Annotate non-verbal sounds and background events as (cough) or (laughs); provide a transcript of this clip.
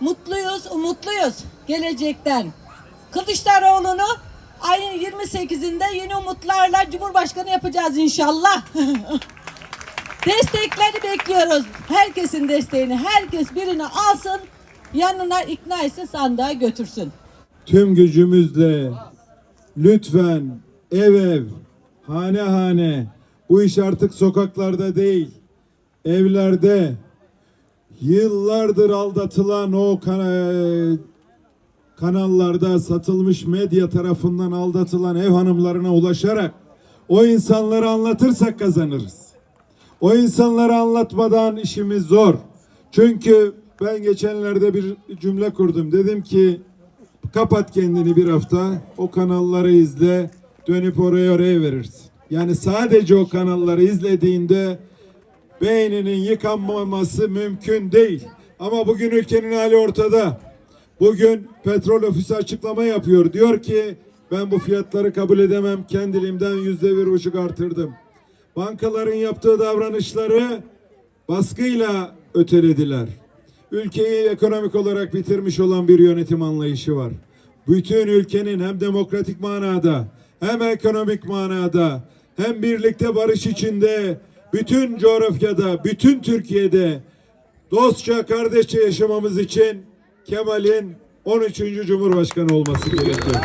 Mutluyuz, umutluyuz gelecekten. Kılıçdaroğlu'nu ayın 28'inde yeni umutlarla Cumhurbaşkanı yapacağız inşallah. (laughs) Destekleri bekliyoruz. Herkesin desteğini. Herkes birini alsın, yanına ikna etse sandığa götürsün. tüm gücümüzle lütfen ev ev, hane hane bu iş artık sokaklarda değil, evlerde yıllardır aldatılan o kana- kanallarda satılmış medya tarafından aldatılan ev hanımlarına ulaşarak o insanları anlatırsak kazanırız. O insanları anlatmadan işimiz zor. Çünkü ben geçenlerde bir cümle kurdum. Dedim ki kapat kendini bir hafta o kanalları izle dönüp oraya oraya verirsin. Yani sadece o kanalları izlediğinde beyninin yıkanmaması mümkün değil. Ama bugün ülkenin hali ortada. Bugün petrol ofisi açıklama yapıyor. Diyor ki ben bu fiyatları kabul edemem. Kendiliğimden yüzde bir buçuk artırdım. Bankaların yaptığı davranışları baskıyla ötelediler. Ülkeyi ekonomik olarak bitirmiş olan bir yönetim anlayışı var. Bütün ülkenin hem demokratik manada hem ekonomik manada hem birlikte barış içinde bütün coğrafyada, bütün Türkiye'de dostça, kardeşçe yaşamamız için Kemal'in 13. Cumhurbaşkanı olması gerekiyor.